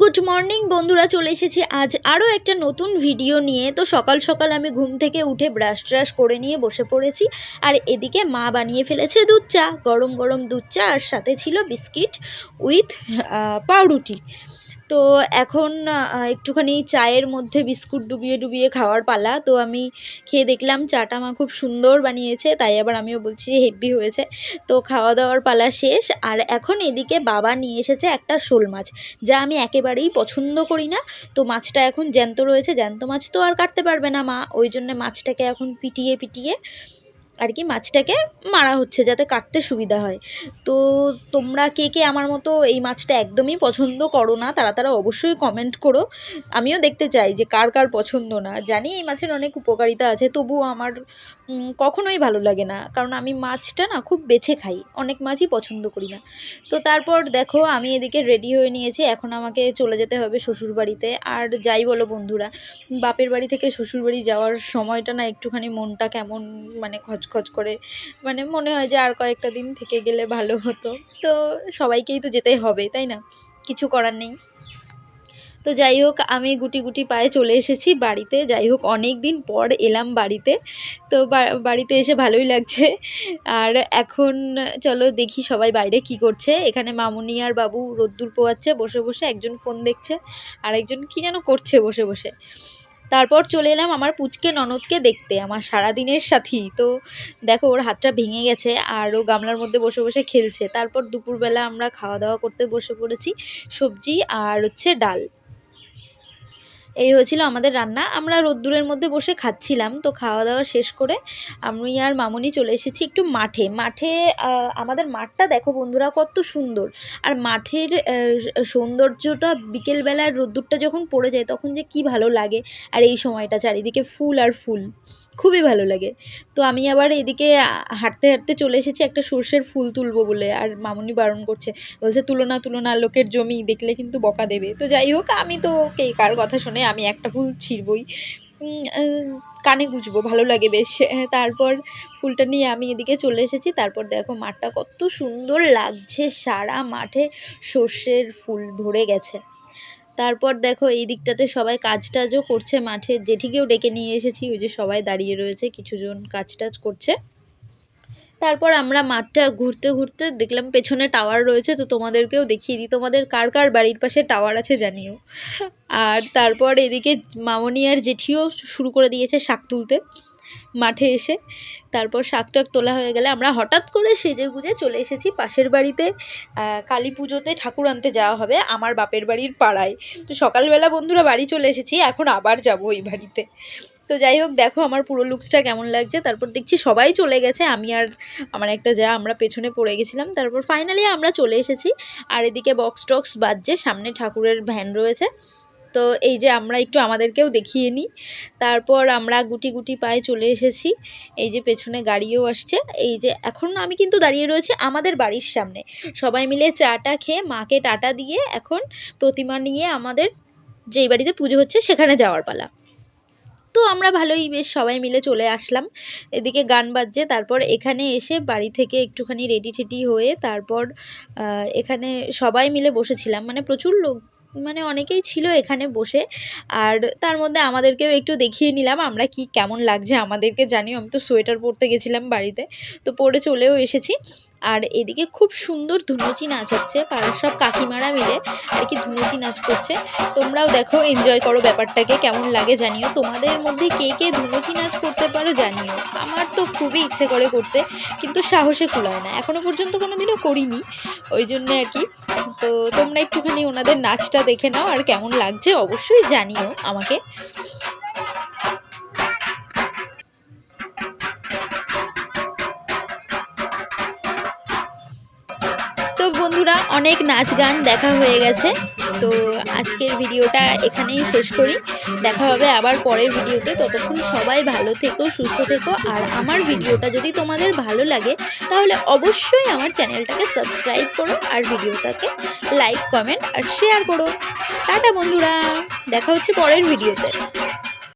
Good morning বন্ধুরা, চলে এসেছি আজ আরও একটা নতুন ভিডিও নিয়ে। তো সকাল সকাল আমি ঘুম থেকে উঠে ব্রাশ ট্রাশ করে নিয়ে বসে পড়েছি, আর এদিকে মা বানিয়ে ফেলেছে দুধ চা, গরম গরম দুধ চা, আর সাথে ছিল বিস্কিট উইথ পাউরুটি। তো এখন একটুখানি চায়ের মধ্যে বিস্কুট ডুবিয়ে ডুবিয়ে খাওয়ার পালা। তো আমি খেয়ে দেখলাম চাটা মা খুব সুন্দর বানিয়েছে, তাই আবার আমিও বলছি যে হেভি হয়েছে। তো খাওয়া দাওয়ার পালা শেষ, আর এখন এদিকে বাবা নিয়ে এসেছে একটা শোল মাছ, যা আমি একেবারেই পছন্দ করি না। তো মাছটা এখন জ্যান্ত রয়েছে, জ্যান্ত মাছ তো আর কাটতে পারবে না মা, ওই জন্য মাছটাকে এখন পিটিয়ে পিটিয়ে আর কি মাছটাকে মারা হচ্ছে যাতে কাটতে সুবিধা হয়। তো তোমরা কে কে আমার মতো এই মাছটা একদমই পছন্দ করো না, তারা তারা অবশ্যই কমেন্ট করো। আমিও দেখতে চাই যে কার কার পছন্দ না। জানি এই মাছের অনেক উপকারিতা আছে, তবুও আমার কখনোই ভালো লাগে না। কারণ আমি মাছটা না খুব বেছে খাই, অনেক মাছই পছন্দ করি না। তো তারপর দেখো আমি এদিকে রেডি হয়ে নিয়েছি, এখন আমাকে চলে যেতে হবে শ্বশুর বাড়িতে আর যাই বলো বন্ধুরা, বাপের বাড়ি থেকে শ্বশুর বাড়ি যাওয়ার সময়টা না একটুখানি মনটা কেমন মানে খচখচ করে মানে মনে হয় যে আর কয়েকটা দিন থেকে গেলে ভালো হতো। তো সবাইকেই তো যেতেই হবে, তাই না? কিছু করার নেই। তো যাই হোক, আমি গুটি গুটি পায়ে চলে এসেছি বাড়িতে। যাই হোক, অনেক দিন পর এলাম বাড়িতে। তো বাড়িতে এসে ভালোই লাগছে। আর এখন চলো দেখি সবাই বাইরে কি করছে। এখানে মামুনি আর বাবু রোদ্দুর পোয়াচ্ছে, বসে বসে একজন ফোন দেখছে আর একজন কি যেন করছে বসে বসে। তারপর চলে এলাম আমার পুচকে ননদকে দেখতে, আমার সারাদিনের সাথী। তো দেখো, ওর হাতটা ভেঙে গেছে আর ও গামলার মধ্যে বসে বসে খেলছে। তারপর দুপুরবেলা আমরা খাওয়া দাওয়া করতে বসে পড়েছি সবজি আর হচ্ছে ডাল। এই হয়েছিল আমাদের রান্না। আমরা রোদ্দুরের মধ্যে বসে খাচ্ছিলাম, তো খাওয়া দাওয়া শেষ করে আমি আর মামনি চলে এসেছি একটু মাঠে। মাঠে আমাদের মাঠটা দেখো বন্ধুরা কত সুন্দর। আর মাঠের সৌন্দর্যটা বিকেলবেলার রোদ্দুরটা যখন পড়ে যায় তখন যে কি ভালো লাগে। আর এই সময়টা চারিদিকে ফুল আর ফুল। খুবই ভালো লাগে। তো আমি আবার এদিকে হাঁটতে হাঁটতে চলে এসেছি একটা সর্ষের ফুল তুলবো বলে, আর মামনি বারণ করছে। বলছে তুলনা তুলনা লোকের জমি, দেখলে কিন্তু বকা দেবে। তো যাই হোক, আমি তো কে, কার কথা শুনে আমি একটা ফুল ছিঁড়বই। কানে গুজবো, ভালো লাগে বেশ। তারপর ফুলটা নিয়ে আমি এদিকে চলে এসেছি। তারপর দেখো, মাঠটা কত সুন্দর লাগছে, সারা মাঠে সর্ষের ফুল ভরে গেছে। তারপর দেখো এই দিকটাতে সবাই কাজ টাজও করছে মাঠে। জেঠিকেও ডেকে নিয়ে এসেছি, ওই যে সবাই দাঁড়িয়ে রয়েছে, কিছুজন কাজ টাজ করছে। তারপর আমরা মাঠটা ঘুরতে ঘুরতে দেখলাম পেছনে টাওয়ার রয়েছে, তো তোমাদেরকেও দেখিয়ে দিই, তোমাদের কার কার বাড়ির পাশে টাওয়ার আছে জানিও। আর তারপর এদিকে মামনি আর জেঠিও শুরু করে দিয়েছে শাক তুলতে। মাঠে এসে তারপর শাক টাক তোলা হয়ে গেলে আমরা হঠাৎ করে সেজে গুজে চলে এসেছি পাশের বাড়িতে। কালী পুজোতে ঠাকুর আনতে যাওয়া হবে আমার বাপের বাড়ির পাড়ায়। তো সকালবেলা বন্ধুরা বাড়ি চলে এসেছি, এখন আবার যাব ওই বাড়িতে। তো যাই হোক, দেখো আমার পুরো লুকসটা কেমন লাগছে। তারপর দেখছি সবাই চলে গেছে, আমি আর আমার একটা যা আমরা পেছনে পড়ে গেছিলাম। তারপর ফাইনালি আমরা চলে এসেছি, আর এদিকে বক্স টক্স বাজছে, সামনে ঠাকুরের ভ্যান রয়েছে। তো এই যে আমরা একটু আমাদেরকেও দেখিয়ে নিই। তারপর আমরা গুটি গুটি পায়ে চলে এসেছি। এই যে পেছনে গাড়িও আসছে। এই যে এখন আমি কিন্তু দাঁড়িয়ে রয়েছি আমাদের বাড়ির সামনে। সবাই মিলে চাটা খেয়ে মাকে টাটা দিয়ে এখন প্রতিমা নিয়ে আমাদের যেই বাড়িতে পুজো হচ্ছে সেখানে যাওয়ার পালা। তো আমরা ভালোই বেশ সবাই মিলে চলে আসলাম। এদিকে গান বাজছে, তারপর এখানে এসে বাড়ি থেকে একটুখানি রেডি টেডি হয়ে তারপর এখানে সবাই মিলে বসেছিলাম। মানে প্রচুর লোক মানে অনেকেই ছিল এখানে বসে। আর তার মধ্যে আমাদেরকেও একটু দেখিয়ে নিলাম, আমরা কি কেমন লাগছে আমাদেরকে জানিও। আমি তো সোয়েটার পরতে গেছিলাম বাড়িতে, তো পরে চলেও এসেছি। আর এদিকে খুব সুন্দর ধুনুচি নাচ হচ্ছে পাড়ার সব কাকিমারা মিলে আর কি ধুনুচি নাচ করছে। তোমরাও দেখো এনজয় করো ব্যাপারটাকে, কেমন লাগে জানিও। তোমাদের মধ্যে কে কে ধুনুচি নাচ করতে পারো জানিও। আমার তো খুবই ইচ্ছে করে করতে, কিন্তু সাহসে কুলায় না। এখনও পর্যন্ত কোনো দিনও করিনি, ওই জন্য আর কি। তো তোমরা একটুখানি ওনাদের নাচটা দেখে নাও, আর কেমন লাগছে অবশ্যই জানিও আমাকে। তো বন্ধুরা, অনেক নাচ গান দেখা হয়ে গেছে। তো আজকের ভিডিওটা এখানেই শেষ করি। দেখা হবে আবার পরের ভিডিওতে। ততক্ষণ সবাই ভালো থেকো, সুস্থ থেকো। আর আমার ভিডিওটা যদি তোমাদের ভালো লাগে, তাহলে অবশ্যই আমার চ্যানেলটাকে সাবস্ক্রাইব করো আর ভিডিওটাকে লাইক, কমেন্ট আর শেয়ার করো। টাটা বন্ধুরা, দেখা হচ্ছে পরের ভিডিওতে।